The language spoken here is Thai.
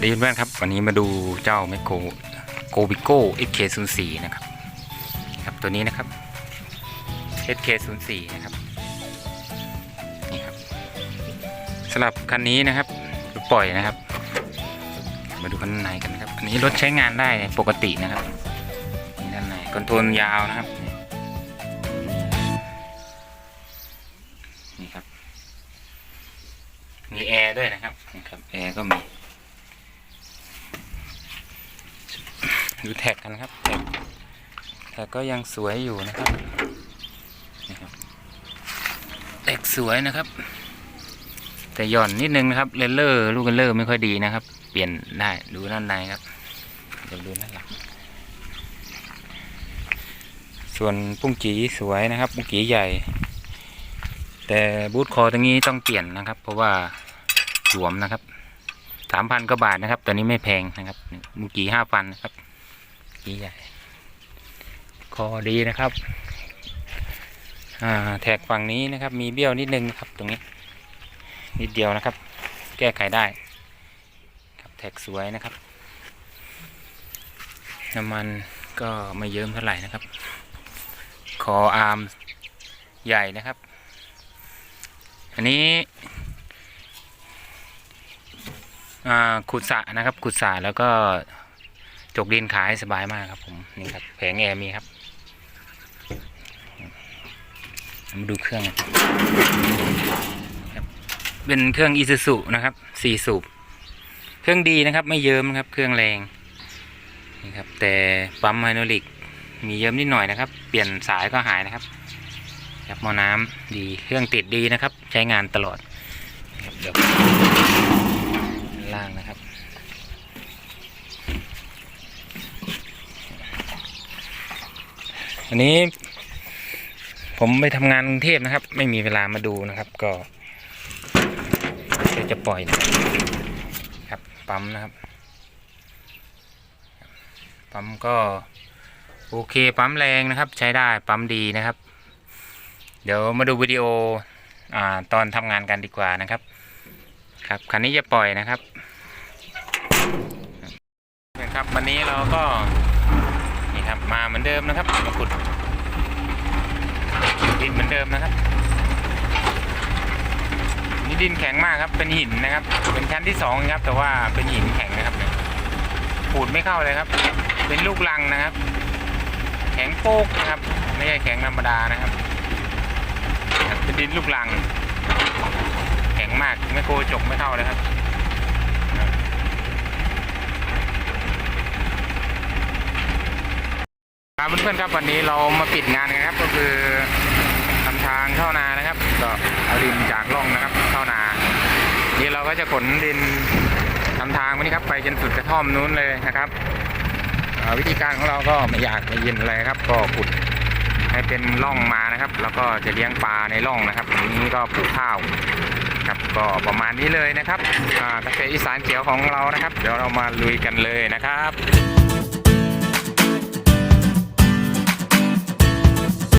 วัสดีเพื่อนๆครับ วันนี้มาดูเจ้าไมโครโกบิโก้ SK04 นะครับครับ ตัวนี้นะครับ SK04 นะครับนี่ครับสำหรับคันนี้นะครับปล่อยนะครับ มาดูข้างในกันนะครับอันนี้รถใช้งานได้ปกตินะครับนี่ด้านในคอนโทรลยาวนะครับนี่ครับมีแอร์ด้วยนะครับนี่ครับแอร์ก็มี ดูแท็กกันครับแท็กแท็กก็ยังสวยอยู่นะครับนี่ครับแท็กสวยนะครับ แต่หย่อนนิดนึงนะครับเลนเลอร์ลูกเลนเลอร์ไม่ค่อยดีนะครับ เปลี่ยนได้ดูด้านในครับเดี๋ยวดูด้านหลังส่วนปุ้งจีสวยนะครับปุ้งจีใหญ่ แต่บูทคอตรงนี้ต้องเปลี่ยนนะครับ เพราะว่าหลวมนะครับสามพันกว่าบาทนะครับ ตัวนี้ไม่แพงนะครับมุกีห้าพันนะครับ กีใหญ่คอดีนะครับแท็กฝั่งนี้นะครับ มีเบี้ยวนิดนึงนะครับ ตรงนี้ นิดเดียวนะครับ แก้ไขได้ ครับแท็กสวยนะครับ น้ำมันก็ไม่เยิ้มเท่าไหร่นะครับ คออาร์มใหญ่นะครับ อันนี้ขุดสระนะครับขุดสระแล้วก็ จกดินขายสบายมากครับผมนี่ครับแผงแอร์มีครับมาดูเครื่องครับเป็นเครื่องอีซูซุนะครับสี่สูบเครื่องดีนะครับ ไม่เยิ้มนะครับ เครื่องแรงนี่ครับแต่ปั๊มไฮโดรลิก มีเยิ้มนิดหน่อยนะครับ เปลี่ยนสายก็หายนะครับครับมอน้ำดีเครื่องติดดีนะครับ ใช้งานตลอดดับเดี๋ยวล่างนะครับ อันนี้ ผมไปทำงานกรุงเทพนะครับ ไม่มีเวลามาดูนะครับ ก็จะปล่อยนะครับปั๊มนะครับ ปั๊มก็โอเคปั๊มแรงนะครับ ใช้ได้ปั๊มดีนะครับ เดี๋ยวมาดูวิดีโออตอนทำงานกันดีกว่านะครับ ครับคันนี้จะปล่อยนะครับครับวันนี้เราก็ ครับ มาเหมือนเดิมนะครับมาขุดดินเหมือนเดิมนะครับ นี่ดินแข็งมากครับ เป็นหินนะครับ เป็นชั้นที่สองครับ แต่ว่าเป็นหินแข็งนะครับขูดไม่เข้าเลยครับ เป็นลูกลังนะครับ แข็งโป๊กนะครับ ไม่ใช่แข็งธรรมดานะครับเป็นดินลูกลัง แข็งมากไม่โกจกไม่เข้าเลยครับ ครับเพื่อนๆครับวันนี้เรามาปิดงานกันครับ ก็คือทำทางเข้านานะครับ ก็เอาดินจากร่องนะครับ เข้านานี่เราก็จะขนดินทำทางไปนี่ครับ ไปจนสุดกระท่อมนู้นเลยนะครับวิธีการของเราก็ไม่ยากไม่เย็นอะไรครับ ก็ขุดให้เป็นร่องมานะครับ แล้วก็จะเลี้ยงปลาในร่องนะครับนี้ก็ปลูกข้าวครับก็ประมาณนี้เลยนะครับอ่าเกษตรอีสานเขียวของเรานะครับ เดี๋ยวเรามาลุยกันเลยนะครับ